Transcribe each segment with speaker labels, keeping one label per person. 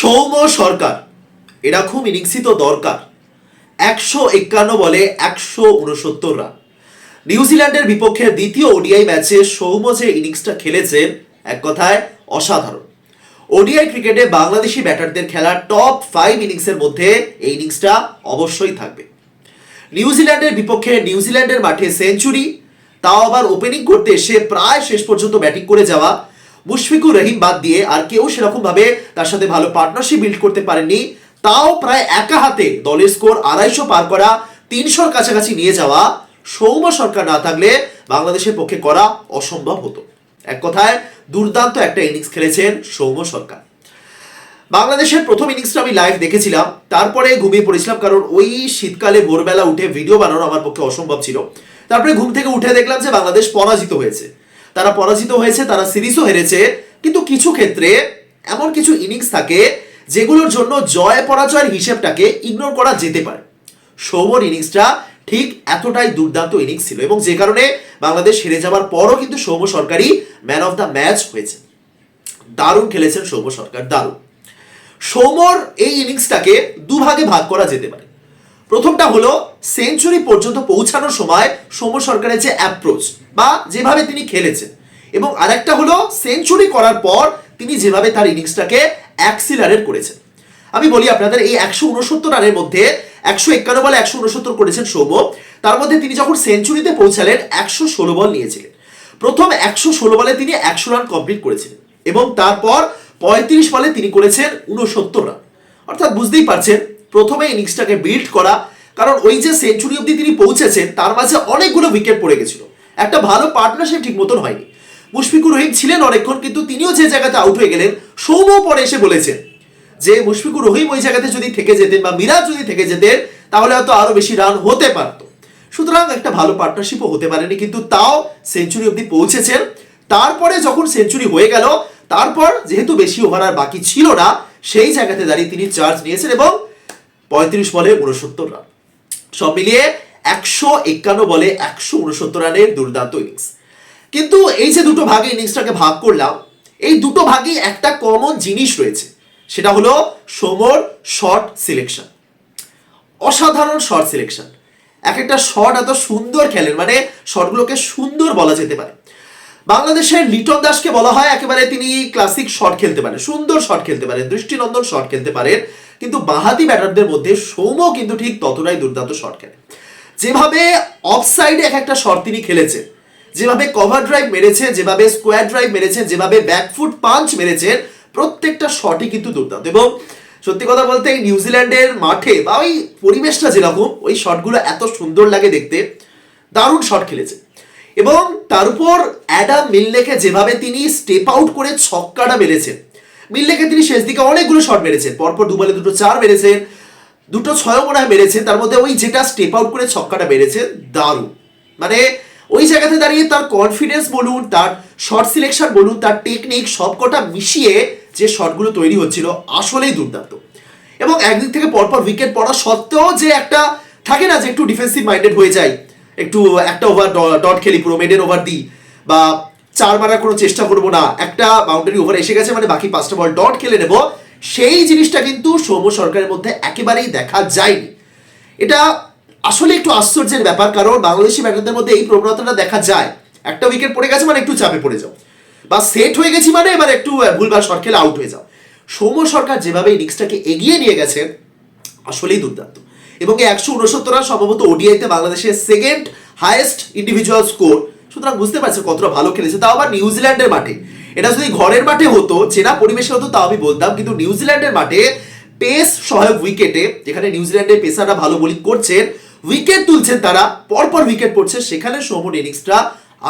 Speaker 1: সৌম্য সরকার। এরকম ইনিংসই তো দরকার। একশো একান্ন বলে একশো উনসত্তর রান। নিউজিল্যান্ডের বিপক্ষে দ্বিতীয় ওডিআই ম্যাচে সৌম্য যে ইনিংসটা খেলেছেন এক কথায় অসাধারণ। ওডিআই ক্রিকেটে বাংলাদেশি ব্যাটারদের খেলা টপ ফাইভ ইনিংসের মধ্যে এই ইনিংসটা অবশ্যই থাকবে। নিউজিল্যান্ডের বিপক্ষে নিউজিল্যান্ডের মাঠে সেঞ্চুরি, তাও আবার ওপেনিং করতে এসে প্রায় শেষ পর্যন্ত ব্যাটিং করে যাওয়া মুশফিকুর রহিম বাদ দিয়ে আর কেউ সেরকম ভাবে তার সাথে ভালো পার্টনারশিপ বিল্ড করতে পারেননি। তাও প্রায় একা হাতে দলের স্কোর আড়াইশো পার করা, তিনশোর কাছাকাছি নিয়ে যাওয়া সৌম্য সরকার না থাকলে বাংলাদেশের পক্ষে করা অসম্ভব হতো। এক কথায়, দুর্দান্ত একটা ইনিংস খেলেছেন সৌম্য সরকার। বাংলাদেশের প্রথম ইনিংসটা আমি লাইভ দেখেছিলাম, তারপরে ঘুমিয়ে পড়েছিলাম কারণ ওই শীতকালে ভোরবেলা উঠে ভিডিও বানানো আমার পক্ষে অসম্ভব ছিল। তারপরে ঘুম থেকে উঠে দেখলাম যে বাংলাদেশ পরাজিত হয়েছে। তারা পরাজিত হয়েছে, তারা সিরিজও হেরেছে। কিন্তু কিছু ক্ষেত্রে এমন কিছু ইনিংস থাকে যেগুলোর জন্য জয় পরাজয়ের হিসেবটাকে ইগনোর করা যেতে পারে। সৌমর ইনিংসটা ঠিক এতটাই দুর্দান্ত ইনিংস ছিল এবং যে কারণে বাংলাদেশ হেরে যাওয়ার পরও কিন্তু সৌম্য সরকারই ম্যান অফ দ্য ম্যাচ হয়েছে। দারুণ খেলেছেন সৌম্য সরকার, দারুণ। সৌমর এই ইনিংসটাকে দুভাগে ভাগ করা যেতে পারে। প্রথমটা হলো, সেঞ্চুরি পর্যন্ত পৌঁছানোর সময় সৌম্য সরকারের যে অ্যাপ্রোচ বা যেভাবে তিনি খেলেছেন। এবং আরেকটা হলো, সেঞ্চুরি করার পর তিনি যেভাবে তার ইনিংসটাকে অ্যাক্সিলারেট করেছেন। আমি বলি আপনাদের, এই একশো উনসত্তর রানের মধ্যে একশো একান্ন বলে একশো উনসত্তর করেছেন সৌম্য। তার মধ্যে তিনি যখন সেঞ্চুরিতে পৌঁছালেন, একশো ষোলো বল নিয়েছিলেন। প্রথম একশো ষোলো বলে তিনি একশো রান কমপ্লিট করেছিলেন এবং তারপর পঁয়ত্রিশ বলে তিনি করেছেন উনসত্তর রান। অর্থাৎ বুঝতেই পারছেন প্রথমে ইনিংসটাকে বিল্ড করা, কারণ ওই যে সেঞ্চুরি অব্দি তিনি পৌঁছেছেন, তার মাঝে অনেকগুলো উইকেট পড়ে গেছিল। একটা ভালো পার্টনারশিপ ঠিক মতন হয়নি। মুশফিকুর রহিম ছিলেন অনেকক্ষণ, কিন্তু তিনিও যে জায়গাতে আউট হয়ে গেলেন, সৌম্য পরে এসে বলেছেন যে, মুশফিকুর রহিম ওই জায়গাতে যদি থেকে যেতেন বা মিরাজ যদি থেকে যেতেন, তাহলে হয়তো আরও বেশি রান হতে পারতো। সুতরাং একটা ভালো পার্টনারশিপও হতে পারেনি, কিন্তু তাও সেঞ্চুরি অব্দি পৌঁছেছেন। তারপরে যখন সেঞ্চুরি হয়ে গেল, তারপর যেহেতু বেশি ওভার আর বাকি ছিল না, সেই জায়গাতে দাঁড়িয়ে তিনি চার্জ নিয়েছেন এবং পঁয়ত্রিশ বলে উনসত্তর রান। সব মিলিয়ে একশো একান্ন বলে একশো উনসত্তর রানের দুর্দান্ত ইনিংস কিন্তু এই যে দুটো ভাগে ইনিংসটাকে ভাগ করলাম, এই দুটো ভাগে একটা কমন জিনিস রয়েছে, সেটা হলো সমর শর্ট সিলেকশন অসাধারণ শর্ট সিলেকশন এক একটা শট এত সুন্দর খেলেন মানে শটগুলোকে সুন্দর বলা যেতে পারে। বাংলাদেশের লিটন দাসকে বলা হয় একেবারে তিনি ক্লাসিক শট খেলতে পারেন, সুন্দর শট খেলতে পারেন, দৃষ্টিনন্দন শট খেলতে পারেন। কিন্তু বাহাতি ব্যাটারদের মধ্যে সৌম্য কিন্তু ঠিক ততটাই দুর্দান্ত শট খেলে যেভাবে অফসাইডে এক একটা শট তিনি খেলেছেন, যেভাবে কভার ড্রাইভ মেরেছে যেভাবে স্কোয়ার ড্রাইভ মেরেছেন, যেভাবে ব্যাকফুট পাঞ্চ মেরেছেন, প্রত্যেকটা শটই কিন্তু দুর্দান্ত। এবং সত্যি কথা বলতে এই নিউজিল্যান্ডের মাঠে বা ওই পরিবেশটা যেরকম, ওই শটগুলো এত সুন্দর লাগে দেখতে, দারুণ শট খেলেছে। এবং তার উপর অ্যাডাম মিলনেকে যেভাবে তিনি স্টেপ আউট করে ছক্কাটা মেরেছেন মিলনেকে তিনি শেষ দিকে অনেকগুলো শট মেরেছেন। পরপর দু বলে দুটো চার মেরেছেন, দুটো ছয় মনে মেরেছেন, তার মধ্যে ওই যেটা স্টেপ আউট করে ছক্কাটা মেরেছেন, দারুণ। মানে ওই জায়গাতে দাঁড়িয়ে তার কনফিডেন্স বলুন, তার শর্ট সিলেকশন বলুন, তার টেকনিক সবকটা মিশিয়ে যে শটগুলো তৈরি হচ্ছিল আসলেই দুর্দান্ত। এবং একদিক থেকে পরপর উইকেট পড়া সত্ত্বেও যে একটা থাকে না যে একটু ডিফেন্সিভ মাইন্ডেড হয়ে যায়, একটু একটা ওভার ডট খেলি, পুরো মেডেন ওভার দিই, বা চার মারার কোনো চেষ্টা করব না। একটা বাউন্ডারি ওভার এসে গেছে মানে বাকি পাঁচটা বল ডট খেলে নেব। সেই জিনিসটা কিন্তু সৌম্য সরকারের মধ্যে একেবারেই দেখা যায়নি। এটা আসলে একটু আশ্চর্যের ব্যাপার, কারণ বাংলাদেশি ব্যাটারদের মধ্যে এই প্রবণতাটা দেখা যায়। একটা উইকেট পড়ে গেছে মানে একটু চাপে পড়ে যাও। বা সেট হয়ে গেছি মানে এবার একটু ভুলভাল শট খেলে আউট হয়ে যাও। সৌম্য সরকার যেভাবে ইনিংসটাকে এগিয়ে নিয়ে গেছেন আসলেই দুর্দান্ত। এবং একশো উনসত্তর সম্ভবত ওডিআইতে বাংলাদেশের সেকেন্ড হায়েস্ট ইন্ডিভিজুয়াল স্কোর সুতরাং বুঝতে পারছে কতটা ভালো খেলেছে। তাও আবার নিউজিল্যান্ডের মাঠে। এটা যদি ঘরের মাঠে হতো, চেনা পরিবেশে হতো, তাও আমি বলতাম, কিন্তু নিউজিল্যান্ডের মাঠে পেস সহায়ক উইকেটে যেখানে নিউজিল্যান্ডের পেসাররা ভালো বোলিং করছেন উইকেট তুলছেন তারা, পরপর উইকেট পড়ছে, সেখানে সৌম্যর ইনিংসটা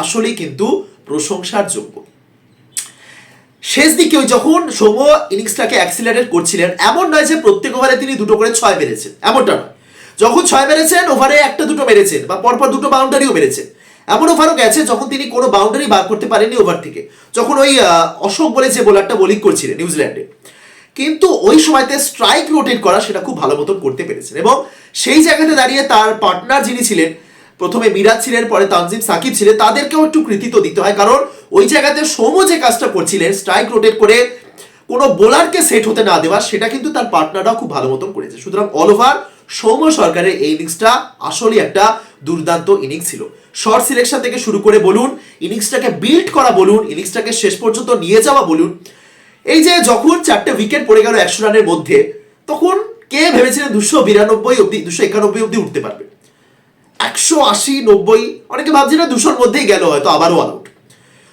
Speaker 1: আসলেই কিন্তু প্রশংসার যোগ্য শেষ দিকে যখন সৌম্য ইনিংসটাকে অ্যাক্সিলারেট করছিলেন, এমন নয় যে প্রত্যেক ওভারে তিনি দুটো করে ছয় মেরেছেন, এমনটা নয়। যখন ছয় মেরেছেন ওভারে একটা দুটো মেরেছেন, বা পরপর দুটো বাউন্ডারিও মেরেছেন। এমন ওভারও আছে, যখন তিনি কোনো বাউন্ডারি বার করতে পারেননি ওভার থেকে। যখন ওই অশোক বলে যে বোলারটা বোলিং করছিলেন নিউজিল্যান্ডে। কিন্তু ওই সময়তে স্ট্রাইক রোটেট করা সেটা খুব ভালো মতন করতে পেরেছেন এবং সেই জায়গাতে দাঁড়িয়ে তার পার্টনার যিনি ছিলেন, প্রথমে মিরাজ ছিলেন, পরে তানজিম সাকিব ছিলেন, তাদেরকেও একটু কৃতিত্ব দিতে হয় কারণ ওই জায়গাতে সৌম্য যে কাজটা করছিলেন স্ট্রাইক রোটেট করে কোনো বোলারকে সেট হতে না দেওয়া, সেটা কিন্তু তার পার্টনাররাও খুব ভালো মতন করেছে। সুতরাং অল ওভার সৌম্য সরকারের এই ইনিংসটা আসলেই একটা দুর্দান্ত ইনিংস ছিল। শর্ট সিলেকশন থেকে শুরু করে বলুন, ইনিংসটাকে বিল্ড করা বলুন, ইনিংসটাকে শেষ পর্যন্ত নিয়ে যাওয়া বলুন, এই যে যখন চারটে উইকেট পড়ে গেল একশো রানের মধ্যে, তখন কে ভেবেছিলেন দুশো বিরানব্বই অব্দি দুশো একানব্বই অব্দি উঠতে পারবে? একশো আশি, নব্বই, অনেকে ভাবছে না দুশোর মধ্যেই গেল, হয়তো আবারও অল আউট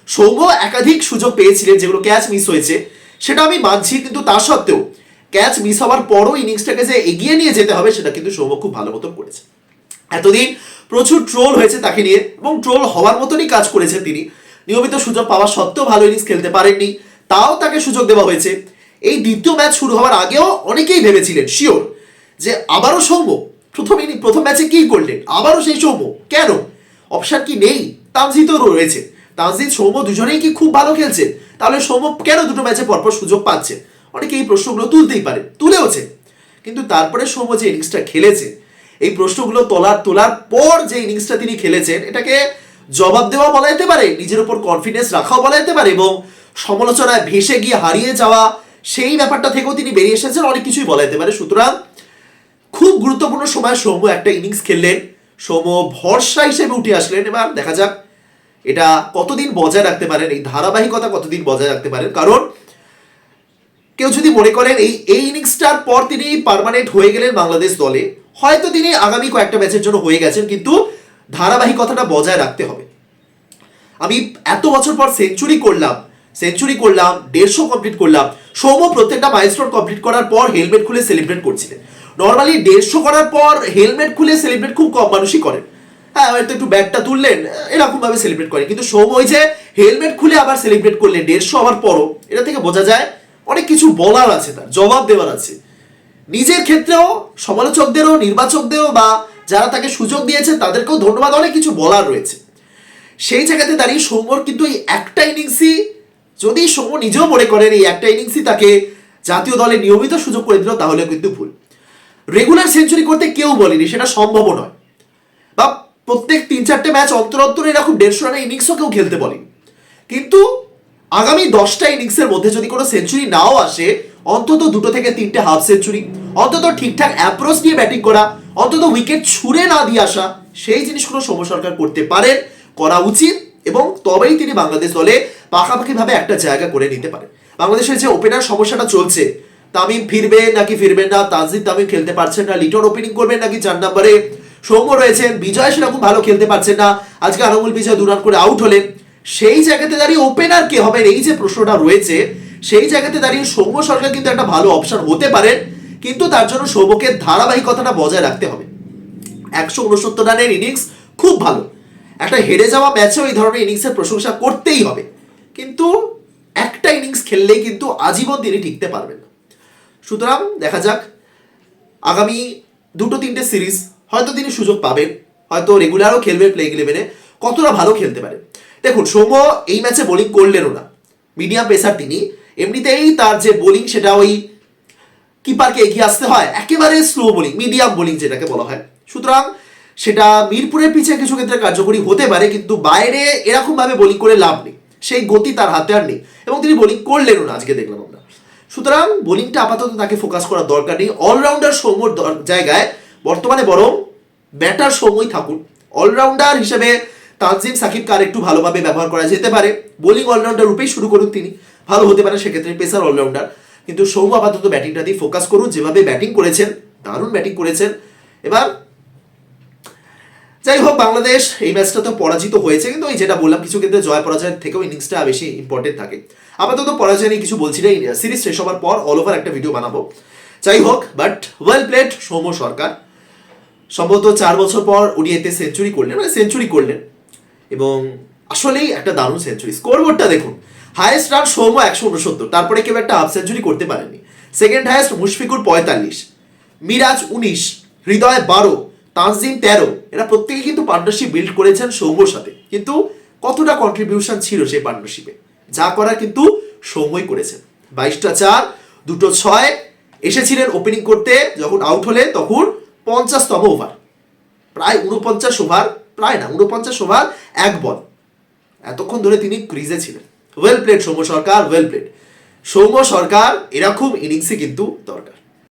Speaker 1: সৌম্য একাধিক সুযোগ পেয়েছিলেন যেগুলো ক্যাচ মিস হয়েছে, সেটা আমি মানছি, কিন্তু তা সত্ত্বেও ক্যাচ মিস হওয়ার পরও ইনিংসটাকে যে এগিয়ে নিয়ে যেতে হবে, সেটা কিন্তু সৌম্য খুব ভালো মতন করেছে। এতদিন প্রচুর ট্রোল হয়েছে তাকে নিয়ে এবং ট্রোল হওয়ার মতনই কাজ করেছেন তিনি। নিয়মিত সুযোগ পাওয়া সত্ত্বেও ভালো ইনিংস খেলতে পারেননি, তাও তাকে সুযোগ দেওয়া হয়েছে। এই দ্বিতীয় ম্যাচ শুরু হওয়ার আগেও অনেকেই ভেবেছিলেন শিওর যে আবারও সৌম্য, প্রথম ইনি- প্রথম ম্যাচে কি করলেন? আবারও সেই সৌম্য, কেন? অপশান কি নেই? তানজিতও রয়েছে। তানজিৎ সৌম্য দুজনেই কি খুব ভালো খেলছে? তাহলে সৌম্য কেন দুটো ম্যাচে পরপর সুযোগ পাচ্ছে? অনেকে এই প্রশ্নগুলো তুলতেই পারে, তুলেওছে। কিন্তু তারপরে সৌম্য যে ইনিংসটা খেলেছে এই প্রশ্নগুলো তোলার তোলার পর যে ইনিংসটা তিনি খেলেছেন, এটাকে জবাব দেওয়া বলা যেতে পারে, নিজের উপর কনফিডেন্স রাখাও বলা যেতে পারে এবং সমালোচনায় ভেসে গিয়ে হারিয়ে যাওয়া সেই ব্যাপারটা থেকেও তিনি বেরিয়ে এসেছেন, অনেক কিছুই বলা যেতে পারে। সুতরাং খুব গুরুত্বপূর্ণ সময় সৌম্য একটা ইনিংস খেললেন, সৌম্য ভরসা হিসেবে উঠে আসলেন। এবার দেখা যাক এটা কতদিন বজায় রাখতে পারেন, এই ধারাবাহিকতা কতদিন বজায় রাখতে পারেন। কারণ কেউ যদি মনে করেন এই এই ইনিংসটার পর তিনি পার্মানেন্ট হয়ে গেলেন বাংলাদেশ দলে হয়তো তিনি আগামী কয়েকটা ম্যাচের জন্য হয়ে গেছেন, কিন্তু ধারাবাহিকতাটা বজায় রাখতে হবে। আমি এত বছর পর সেঞ্চুরি করলাম সেঞ্চুরি করলাম, দেড়শো কমপ্লিট করলাম, সৌম্য প্রত্যেকটা মাইলস্টোন কমপ্লিট করার পর হেলমেট খুলে সেলিব্রেট করছিলেন। নর্মালি দেড়শো করার পর হেলমেট খুলে সেলিব্রেট খুব কম মানুষই করেন। হ্যাঁ হয়তো একটু ব্যাটটা তুললেন এরকম ভাবে সেলিব্রেট করে কিন্তু সৌম্য ওই যে হেলমেট খুলে আবার সেলিব্রেট করলেন, দেড়শো আবার পরও, এটা থেকে বোঝা যায় অনেক কিছু বলার আছে তার, জবাব দেওয়ার আছে। নিজের ক্ষেত্রেও, সমালোচকদেরও, নির্বাচকদেরও বা যারা তাকে সুযোগ দিয়েছে, তাদেরকেও ধন্যবাদ, অনেক কিছু বলার রয়েছে। সেই জায়গাতে দাঁড়িয়ে সৌম্যর কিন্তু এই একটা ইনিংসই, যদি সৌম্য নিজেও মনে করেন এই একটা ইনিংসই তাকে জাতীয় দলে নিয়মিত সুযোগ করে দিল তাহলে কিন্তু ভুল। রেগুলার সেঞ্চুরি করতে কেউ বলেনি, সেটা সম্ভব নয়। বা প্রত্যেক তিন চারটে ম্যাচ অন্তর অন্তর এরকম দেড়শো রানের ইনিংসও কেউ খেলতে বলেনি। কিন্তু আগামী দশটা ইনিংসের মধ্যে যদি কোনো সেঞ্চুরি নাও আসে, অন্তত দুটো থেকে তিনটে হাফ সেঞ্চুরি অন্তত ঠিকঠাক অ্যাপ্রোচ নিয়ে ব্যাটিং করা, অন্তত উইকেট ছুঁড়ে না দিয়ে আসা, সেই জিনিসগুলো সৌম্য সরকার করতে পারেন, করা উচিত এবং তবেই তিনি বাংলাদেশ দলে পাকাপাকিভাবে একটা জায়গা করে নিতে পারে বাংলাদেশের যে ওপেনার সমস্যাটা চলছে, তামিম ফিরবে নাকি ফিরবেন না, তানজিদ তামিম খেলতে পারছেন না, লিটন ওপেনিং করবেন নাকি চার নম্বরে, সৌম্য রয়েছেন, বিজয় সেরকম ভালো খেলতে পারছেন না, আজকে আনমুল বিজয় দু রান করে আউট হলেন, সেই জায়গাতে দাঁড়িয়ে ওপেনার কে হবেন, এই যে প্রশ্নটা রয়েছে, সেই জায়গাতে দাঁড়িয়ে সৌম্য সরকার কিন্তু একটা ভালো অপশন হতে পারেন। কিন্তু তার জন্য সৌম্যকে ধারাবাহিকতাটা বজায় রাখতে হবে। একশো উনসত্তর রানের ইনিংস খুব ভালো। একটা হেরে যাওয়া ম্যাচেও এই ধরনের ইনিংসের প্রশংসা করতেই হবে। কিন্তু একটা ইনিংস খেললেই কিন্তু আজীবন তিনি টিকতে পারবেন না। সুতরাং দেখা যাক, আগামী দুটো তিনটে সিরিজ হয়তো তিনি সুযোগ পাবেন, হয়তো রেগুলারও খেলবে প্লেইং ইলেভেনে কতটা ভালো খেলতে পারে। দেখুন, সৌম্য এই ম্যাচে বোলিং করলেনও না। মিডিয়াম পেসার তিনি, এমনিতেই তার যে বোলিং সেটা ওই কিপারকে এগিয়ে আসতে হয়। একেবারে স্লো বোলিং মিডিয়াম বোলিং যেটাকে বলা হয়। সুতরাং সেটা মিরপুরের পিছে কিছু ক্ষেত্রে কার্যকরী হতে পারে, কিন্তু বাইরে এরকম ভাবে বোলিং করে লাভ নেই। সেই গতি তার হাতে আর নেই। এবং তিনি বোলিং করলেনও না, আজকে দেখলাম আমরা। সুতরাং বোলিংটা আপাতত তাকে ফোকাস করার দরকার নেই। অলরাউন্ডার সৌম্যর জায়গায় বর্তমানে বরং ব্যাটার সৌম্যই থাকুন। অলরাউন্ডার হিসেবে তানজিম সাকিব কার একটু ভালোভাবে ব্যবহার করা যেতে পারে। বোলিং অলরাউন্ডার রূপেই শুরু করুন তিনি। ভালো হতে পারে সেক্ষেত্রে পেসার অলরাউন্ডার কিন্তু সৌম্য আপাতত ব্যাটিংটা দিয়ে ফোকাস করুন, যেভাবে ব্যাটিং করেছেন, দারুণ ব্যাটিং করেছেন। এবার, যাই হোক, বাংলাদেশ এই ম্যাচটা তো পরাজিত হয়েছে, কিন্তু ওই যেটা বললাম, কিছু ক্ষেত্রে জয় পরাজয়ের থেকেও ইনিংসটা বেশি ইম্পর্টেন্ট থাকে। আপাতত পরাজয় নিয়ে কিছু বলছি না সিরিজ শেষ হওয়ার পর অল ওভার একটা ভিডিও বানাবো। যাই হোক but well played Soumya Sarkar. সম্ভবত চার বছর পর ওডিআইতে সেঞ্চুরি করলেন মানে সেঞ্চুরি করলেন। এবং আসলেই একটা দারুণ সেঞ্চুরি স্কোরবোর্ডটা দেখুন। হায়েস্ট রান সৌম্য একশো উনসত্তর তারপরে কেউ একটা হাফ সেঞ্চুরি করতে পারেনি। সেকেন্ড হায়েস্ট মুশফিকুর পঁয়তাল্লিশ। মিরাজ উনিশ। হৃদয় বারো। তানজিম তেরো। এরা প্রত্যেকে কিন্তু পার্টনারশিপ বিল্ড করেছেন সৌম্যর সাথে। কিন্তু কতটা কন্ট্রিবিউশন ছিল সেই পার্টনারশিপে যা করার কিন্তু সৌম্যই করেছেন। বাইশটা চার, দুটো ছয়। এসেছিলেন ওপেনিং করতে, যখন আউট হলে তখন পঞ্চাশতম ওভার প্রায় উনপঞ্চাশ ওভার প্রায় না উনপঞ্চাশ ওভার এক বল এতক্ষণ ধরে তিনি ক্রিজে ছিলেন। Well played Soumya Sarkar well played Soumya Sarkar এরকম ইনিংসই কিন্তু দরকার।